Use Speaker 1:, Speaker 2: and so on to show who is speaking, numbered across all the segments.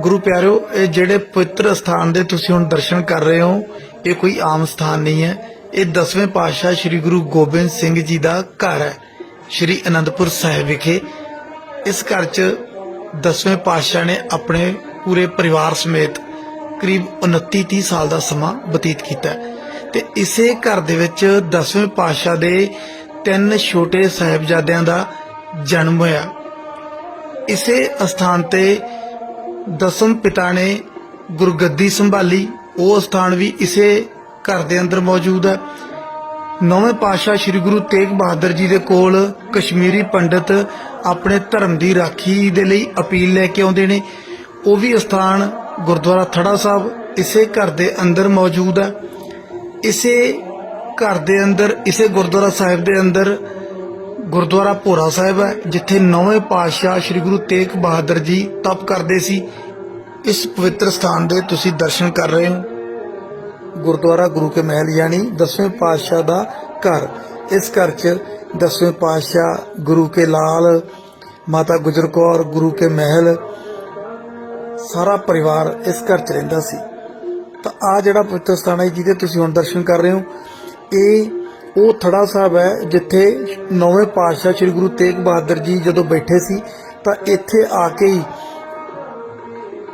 Speaker 1: ਗੁਰੂ ਪਿਆਰਿਓ ਇਹ ਜਿਹੜੇ ਪਵਿੱਤਰ ਸਥਾਨ ਦੇ ਤੁਸੀਂ ਹੁਣ ਦਰਸ਼ਨ ਕਰ ਰਹੇ ਹੋ, ਇਹ ਕੋਈ ਆਮ ਸਥਾਨ ਨਹੀਂ ਹੈ। ਇਹ ਦਸਵੇਂ ਪਾਤਸ਼ਾਹ ਸ੍ਰੀ ਗੁਰੂ ਗੋਬਿੰਦ ਸਿੰਘ ਜੀ ਦਾ ਘਰ ਹੈ, ਸ੍ਰੀ ਅਨੰਦਪੁਰ ਸਾਹਿਬ ਵਿਖੇ। ਇਸ ਘਰ 'ਚ ਦਸਵੇਂ ਪਾਤਸ਼ਾਹ ਨੇ ਆਪਣੇ ਪੂਰੇ ਪਰਿਵਾਰ ਸਮੇਤ ਕਰੀਬ 29 30 ਸਾਲ ਦਾ ਸਮਾਂ ਬਤੀਤ ਕੀਤਾ ਤੇ ਇਸੇ ਘਰ ਦੇ ਵਿੱਚ ਦਸਵੇਂ ਪਾਤਸ਼ਾਹ ਦੇ ਤਿੰਨ ਛੋਟੇ ਸਾਹਿਬਜ਼ਾਦਿਆਂ ਦਾ ਜਨਮ ਹੋਇਆ। ਇਸੇ ਅਸਥਾਨ ਤੇ ਦਸਮ ਪਿਤਾ ਨੇ ਗੁਰਗੱਦੀ ਸੰਭਾਲੀ। ਉਹ ਸਥਾਨ ਵੀ ਇਸੇ ਘਰ ਦੇ ਅੰਦਰ ਮੌਜੂਦ ਹੈ। ਨੌਵੇਂ ਪਾਤਸ਼ਾਹ ਸ੍ਰੀ ਗੁਰੂ ਤੇਗ ਬਹਾਦਰ ਜੀ ਦੇ ਕੋਲ ਕਸ਼ਮੀਰੀ ਪੰਡਤ ਆਪਣੇ ਧਰਮ ਦੀ ਰਾਖੀ ਦੇ ਲਈ ਅਪੀਲ ਲੈ ਕੇ ਆਉਂਦੇ ਨੇ। ਉਹ ਵੀ ਸਥਾਨ ਗੁਰਦੁਆਰਾ ਥੜਾ ਸਾਹਿਬ ਇਸੇ ਘਰ ਦੇ ਅੰਦਰ ਮੌਜੂਦ ਹੈ। ਇਸੇ ਘਰ ਦੇ ਅੰਦਰ, ਇਸੇ ਗੁਰਦੁਆਰਾ ਸਾਹਿਬ ਦੇ ਅੰਦਰ ਗੁਰਦੁਆਰਾ ਭੋਰਾ ਸਾਹਿਬ ਹੈ, ਜਿੱਥੇ ਨੌਵੇਂ ਪਾਤਸ਼ਾਹ ਸ੍ਰੀ ਗੁਰੂ ਤੇਗ ਬਹਾਦਰ ਜੀ ਤਪ ਕਰਦੇ ਸੀ। ਇਸ ਪਵਿੱਤਰ ਸਥਾਨ ਦੇ ਤੁਸੀਂ ਦਰਸ਼ਨ ਕਰ ਰਹੇ ਹੋ। ਗੁਰਦੁਆਰਾ ਗੁਰੂ ਕੇ ਮਹਿਲ ਯਾਨੀ ਦਸਵੇਂ ਪਾਤਸ਼ਾਹ ਦਾ ਘਰ। ਇਸ ਘਰ 'ਚ ਦਸਵੇਂ ਪਾਤਸ਼ਾਹ ਗੁਰੂ ਕੇ ਲਾਲ, ਮਾਤਾ ਗੁਜਰ ਕੌਰ, ਗੁਰੂ ਕੇ ਮਹਿਲ, ਸਾਰਾ ਪਰਿਵਾਰ ਇਸ ਘਰ 'ਚ ਰਹਿੰਦਾ ਸੀ। ਤਾਂ ਆ ਜਿਹੜਾ ਪਵਿੱਤਰ ਸਥਾਨ ਹੈ ਜਿਹਦੇ ਤੁਸੀਂ ਹੁਣ ਦਰਸ਼ਨ ਕਰ ਰਹੇ ਹੋ, ਇਹ ਉਹ ਥੜਾ ਸਾਹਿਬ ਹੈ, ਜਿੱਥੇ ਨੌਵੇਂ ਪਾਤਸ਼ਾਹ ਸ੍ਰੀ ਗੁਰੂ ਤੇਗ ਬਹਾਦਰ ਜੀ ਜਦੋਂ ਬੈਠੇ ਸੀ, ਤਾਂ ਇੱਥੇ ਆ ਕੇ ਹੀ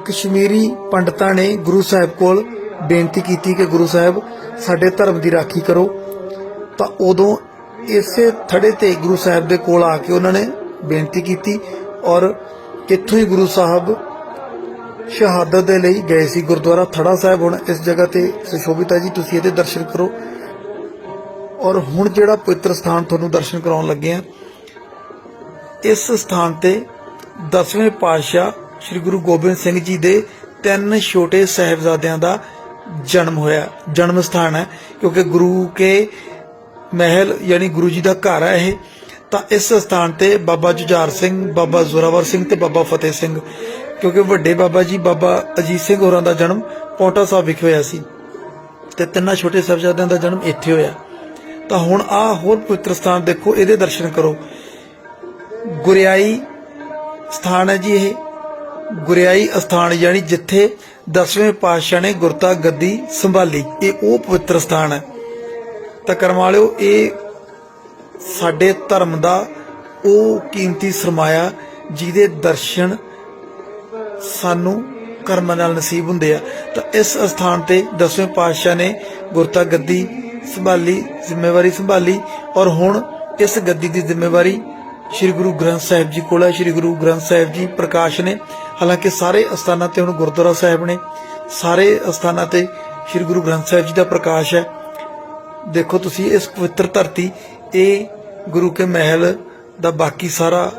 Speaker 1: ਕਸ਼ਮੀਰੀ ਪੰਡਤਾਂ ਨੇ ਗੁਰੂ ਸਾਹਿਬ ਕੋਲ ਬੇਨਤੀ ਕੀਤੀ ਕਿ ਗੁਰੂ ਸਾਹਿਬ, ਸਾਡੇ ਧਰਮ ਦੀ ਰਾਖੀ ਕਰੋ। ਤਾਂ ਉਦੋਂ ਇਸੇ ਥੜੇ ਤੇ ਗੁਰੂ ਸਾਹਿਬ ਦੇ ਕੋਲ ਆ ਕੇ ਉਹਨਾਂ ਨੇ ਬੇਨਤੀ ਕੀਤੀ ਔਰ ਇੱਥੋਂ ਹੀ ਗੁਰੂ ਸਾਹਿਬ ਸ਼ਹਾਦਤ ਦੇ ਲਈ ਗਏ ਸੀ ਗੁਰਦੁਆਰਾ ਥੜਾ ਸਾਹਿਬ। ਹੁਣ ਇਸ ਜਗ੍ਹਾ ਤੇ ਸੁਸ਼ੋਭਿਤ ਹੈ ਜੀ, ਤੁਸੀਂ ਇਹਦੇ ਦਰਸ਼ਨ ਕਰੋ। ਔਰ ਹੁਣ ਜਿਹੜਾ ਪਵਿੱਤਰ ਸਥਾਨ ਤੁਹਾਨੂੰ ਦਰਸ਼ਨ ਕਰਾਉਣ ਲੱਗੇ ਆ, ਇਸ ਸਥਾਨ ਤੇ 10ਵੇਂ ਪਾਤਸ਼ਾਹ ਸ੍ਰੀ ਗੁਰੂ ਗੋਬਿੰਦ ਸਿੰਘ ਜੀ ਦੇ ਤਿੰਨ ਛੋਟੇ ਸਾਹਿਬਜ਼ਾਦਿਆਂ ਦਾ ਜਨਮ ਹੋਇਆ, ਜਨਮ ਸਥਾਨ ਹੈ, ਕਿਉਂਕਿ ਗੁਰੂ ਕੇ ਮਹਿਲ ਯਾਨੀ ਗੁਰੂ ਜੀ ਦਾ ਘਰ ਹੈ ਇਹ, ਤਾਂ ਇਸ ਸਥਾਨ ਤੇ ਬਾਬਾ ਜੁਝਾਰ ਸਿੰਘ, ਬਾਬਾ ਜ਼ੋਰਾਵਰ ਸਿੰਘ ਤੇ ਬਾਬਾ ਫਤਿਹ ਸਿੰਘ, ਕਿਉਂਕਿ ਵੱਡੇ ਬਾਬਾ ਜੀ, ਬਾਬਾ ਅਜੀਤ ਸਿੰਘ ਹੋਰਾਂ ਦਾ ਜਨਮ ਪੌਂਟਾ ਸਾਹਿਬ ਵਿਖੇ ਹੋਇਆ ਸੀ, ਤੇ ਤਿੰਨਾਂ ਛੋਟੇ ਸਾਹਿਬਜ਼ਾਦਿਆਂ ਦਾ ਜਨਮ ਇੱਥੇ ਹੋਇਆ। ਤਾਂ ਹੁਣ ਆ ਹੋਰ ਪਵਿੱਤਰ ਸਥਾਨ ਦੇਖੋ, ਇਹਦੇ ਦਰਸ਼ਨ ਕਰੋ। ਗੁਰਿਆਈ ਸਥਾਨ ਹੈ ਜੀ ਇਹ। ਗੁਰਿਆਈ ਅਸਥਾਨ ਯਾਨੀ ਜਿੱਥੇ 10ਵੇਂ ਪਾਤਸ਼ਾਹ ਨੇ ਗੁਰਤਾ ਗੱਦੀ ਸੰਭਾਲੀ। ਇਹ ਉਹ ਪਵਿੱਤਰ ਸਥਾਨ ਹੈ। ਤਾਂ ਕਰਮ ਇਹ ਸਾਡੇ ਧਰਮ ਦਾ ਉਹ ਕੀਮਤੀ ਸਰਮਾਇਆ ਜਿਹਦੇ ਦਰਸ਼ਨ ਸਾਨੂੰ ਕਰਮ ਨਾਲ ਨਸੀਬ ਹੁੰਦੇ ਆ। ਤਾਂ ਇਸ ਅਸਥਾਨ ਤੇ 10ਵੇਂ ਪਾਤਸ਼ਾਹ ਨੇ ਗੁਰਤਾ ਗੱਦੀ ਸੰਭਾਲੀ, ਜ਼ਿੰਮੇਵਾਰੀ ਸੰਭਾਲੀ ਔਰ ਹੁਣ ਇਸ ਗੱਦੀ ਦੀ ਜ਼ਿੰਮੇਵਾਰੀ ਸ੍ਰੀ ਗੁਰੂ ਗ੍ਰੰਥ ਸਾਹਿਬ ਜੀ ਕੋਲ ਹੈ। ਸ੍ਰੀ ਗੁਰੂ ਗ੍ਰੰਥ ਸਾਹਿਬ ਜੀ ਪ੍ਰਕਾਸ਼ ਨੇ। ਹਾਲਾਂਕਿ ਸਾਰੇ ਅਸਥਾਨਾਂ ਤੇ ਹੁਣ ਗੁਰਦੁਆਰਾ ਸਾਹਿਬ ਨੇ। ਸਾਰੇ ਅਸਥਾਨਾਂ ਤੇ ਸ੍ਰੀ ਗੁਰੂ ਗ੍ਰੰਥ ਸਾਹਿਬ ਜੀ ਦਾ ਪ੍ਰਕਾਸ਼ ਹੈ। ਦੇਖੋ ਤੁਸੀਂ ਇਸ ਪਵਿੱਤਰ ਧਰਤੀ, ਇਹ ਗੁਰੂ ਕੇ ਮਹਿਲ ਦਾ ਬਾਕੀ ਸਾਰਾ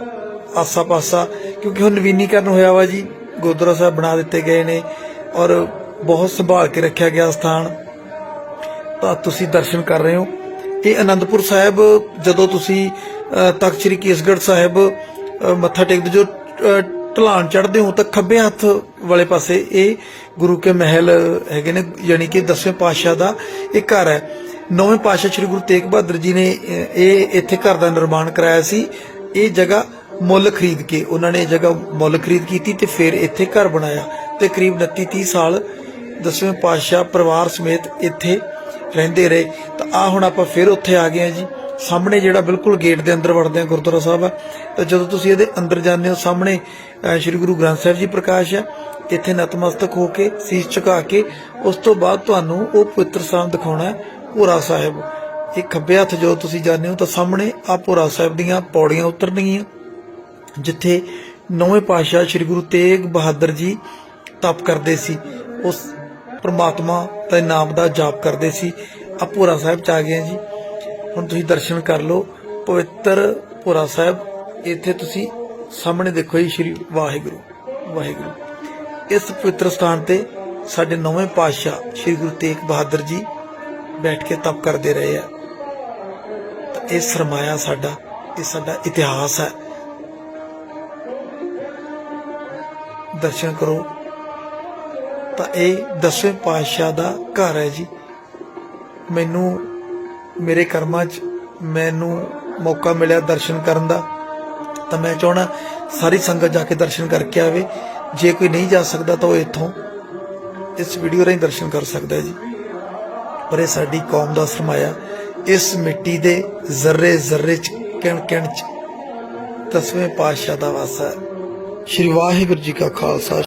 Speaker 1: ਆਸਾ ਪਾਸਾ ਕਿਉਂਕਿ ਹੁਣ ਨਵੀਨੀਕਰਨ ਹੋਇਆ ਵਾ ਜੀ। ਗੁਰਦੁਆਰਾ ਸਾਹਿਬ ਬਣਾ ਦਿੱਤੇ ਗਏ ਨੇ ਔਰ ਬਹੁਤ ਸੰਭਾਲ ਕੇ ਰੱਖਿਆ ਗਿਆ ਸਥਾਨ। ਤੁਸੀਂ ਦਰਸ਼ਨ ਕਰ ਰਹੇ ਹੋ। ਇਹ ਆਨੰਦਪੁਰ ਸਾਹਿਬ ਜਦੋਂ ਤੁਸੀਂ ਤਖਤ ਸ੍ਰੀ ਕੇਸਗੜ੍ਹ ਸਾਹਿਬ ਮੱਥਾ ਟੇਕਦੇ ਜੋ ਅ, ਢਲਾਣ ਚੜ੍ਹਦੇ ਹੋ ਤਾਂ ਖੱਬੇ ਹੱਥ ਵਾਲੇ ਪਾਸੇ ਇਹ ਗੁਰੂ ਕੇ ਮਹਿਲ ਹੈਗੇ ਨੇ ਯਾਨੀ ਕਿ ਦਸਵੇਂ ਪਾਤਸ਼ਾਹ ਦਾ ਇਹ ਘਰ ਹੈ। ਨੌਵੇਂ ਪਾਤਸ਼ਾਹ ਸ੍ਰੀ ਗੁਰੂ ਤੇਗ ਬਹਾਦਰ ਜੀ ਨੇ ਅ, ਇਹ ਇੱਥੇ ਘਰ ਦਾ ਨਿਰਮਾਣ ਕਰਾਇਆ ਸੀ। ਇਹ ਜਗ੍ਹਾ ਮੁੱਲ ਖਰੀਦ ਕੇ ਉਹਨਾਂ ਨੇ ਇਹ ਜਗ੍ਹਾ ਮੁੱਲ ਖਰੀਦ ਕੀਤੀ ਤੇ ਫਿਰ ਇੱਥੇ ਘਰ ਬਣਾਇਆ। ਤੇ ਕਰੀਬ 29 30 ਸਾਲ ਦਸਵੇਂ ਪਾਤਸ਼ਾਹ ਪਰਿਵਾਰ ਸਮੇਤ ਇੱਥੇ ਰਹਿੰਦੇ ਰਹੇ। ਤਾਂ ਆ ਹੁਣ ਆਪਾਂ ਫਿਰ ਉੱਥੇ ਆ ਗਏ ਆ ਜੀ। ਸਾਹਮਣੇ ਜਿਹੜਾ ਬਿਲਕੁਲ ਗੇਟ ਦੇ ਅੰਦਰ ਵੜਦੇ ਆ ਗੁਰਦੁਆਰਾ ਸਾਹਿਬ ਆ। ਤਾਂ ਜਦੋਂ ਤੁਸੀਂ ਇਹਦੇ ਅੰਦਰ ਜਾਂਦੇ ਹੋ, ਸਾਹਮਣੇ ਸ੍ਰੀ ਗੁਰੂ ਗ੍ਰੰਥ ਸਾਹਿਬ ਜੀ ਪ੍ਰਕਾਸ਼ ਹੈ ਇੱਥੇ ਨਤਮਸਤਕ ਹੋ ਕੇ, ਸੀਸ ਝੁਕਾ ਕੇ, ਉਸ ਤੋਂ ਬਾਅਦ ਤੁਹਾਨੂੰ ਉਹ ਪਵਿੱਤਰ ਸਥਾਨ ਦਿਖਾਉਣਾ ਹੈ, ਭੋਰਾ ਸਾਹਿਬ। ਇਹ ਖੱਬੇ ਹੱਥ ਜਦੋਂ ਤੁਸੀਂ ਜਾਂਦੇ ਹੋ, ਤਾਂ ਸਾਹਮਣੇ ਆ ਭੋਰਾ ਸਾਹਿਬ ਦੀਆਂ ਪੌੜੀਆਂ ਉਤਰਨਗੀਆਂ, ਜਿੱਥੇ ਨੌਵੇਂ ਪਾਤਸ਼ਾਹ ਸ੍ਰੀ ਗੁਰੂ ਤੇਗ ਬਹਾਦਰ ਜੀ ਤਪ ਕਰਦੇ ਸੀ। ਉਸ ਪ੍ਰਮਾਤਮਾ ਦੇ ਨਾਮ ਦਾ ਜਾਪ ਕਰਦੇ ਸੀ। ਆ ਭੋਰਾ ਸਾਹਿਬ ਚ ਆ ਗਏ ਜੀ। ਹੁਣ ਤੁਸੀਂ ਦਰਸ਼ਨ ਕਰ ਲਓ। ਪਵਿੱਤਰ ਭੋਰਾ ਸਾਹਿਬ, ਇੱਥੇ ਤੁਸੀਂ ਸਾਹਮਣੇ ਦੇਖੋ ਜੀ ਸ੍ਰੀ ਵਾਹਿਗੁਰੂ ਵਾਹਿਗੁਰੂ। ਇਸ ਪਵਿੱਤਰ ਸਥਾਨ ਤੇ ਸਾਡੇ ਨੌਵੇਂ ਪਾਤਸ਼ਾਹ ਸ੍ਰੀ ਗੁਰੂ ਤੇਗ ਬਹਾਦਰ ਜੀ ਬੈਠ ਕੇ ਤਪ ਕਰਦੇ ਰਹੇ ਆ। ਤਾਂ ਇਹ ਸਰਮਾਇਆ ਸਾਡਾ, ਇਹ ਸਾਡਾ ਇਤਿਹਾਸ ਹੈ। ਦਰਸ਼ਨ ਕਰੋ। ਤਾਂ ਇਹ ਦਸਵੇਂ ਪਾਤਸ਼ਾਹ ਦਾ ਘਰ ਹੈ ਜੀ। ਮੈਨੂੰ, ਮੇਰੇ ਕਰਮਾਂ 'ਚ ਮੈਨੂੰ ਮੌਕਾ ਮਿਲਿਆ ਦਰਸ਼ਨ ਕਰਨ ਦਾ। ਤਾਂ ਮੈਂ ਚਾਹਣਾ ਸਾਰੀ ਸੰਗਤ ਜਾ ਕੇ ਦਰਸ਼ਨ ਕਰਕੇ ਆਵੇ। ਜੇ ਕੋਈ ਨਹੀਂ ਜਾ ਸਕਦਾ ਤਾਂ ਉਹ ਇੱਥੋਂ ਇਸ ਵੀਡੀਓ ਰਾਹੀਂ ਦਰਸ਼ਨ ਕਰ ਸਕਦਾ ਜੀ। ਪਰ ਇਹ ਸਾਡੀ ਕੌਮ ਦਾ ਸਰਮਾਇਆ, ਇਸ ਮਿੱਟੀ ਦੇ ਜ਼ਰਰੇ ਜ਼ਰਰੇ ਚ, ਕਣ ਕਣ ਚ ਦਸਵੇਂ ਪਾਤਸ਼ਾਹ ਦਾ ਵਾਸਾ ਹੈ। ਸ਼੍ਰੀ ਵਾਹਿਗੁਰੂ ਜੀ ਕਾ ਖਾਲਸਾ।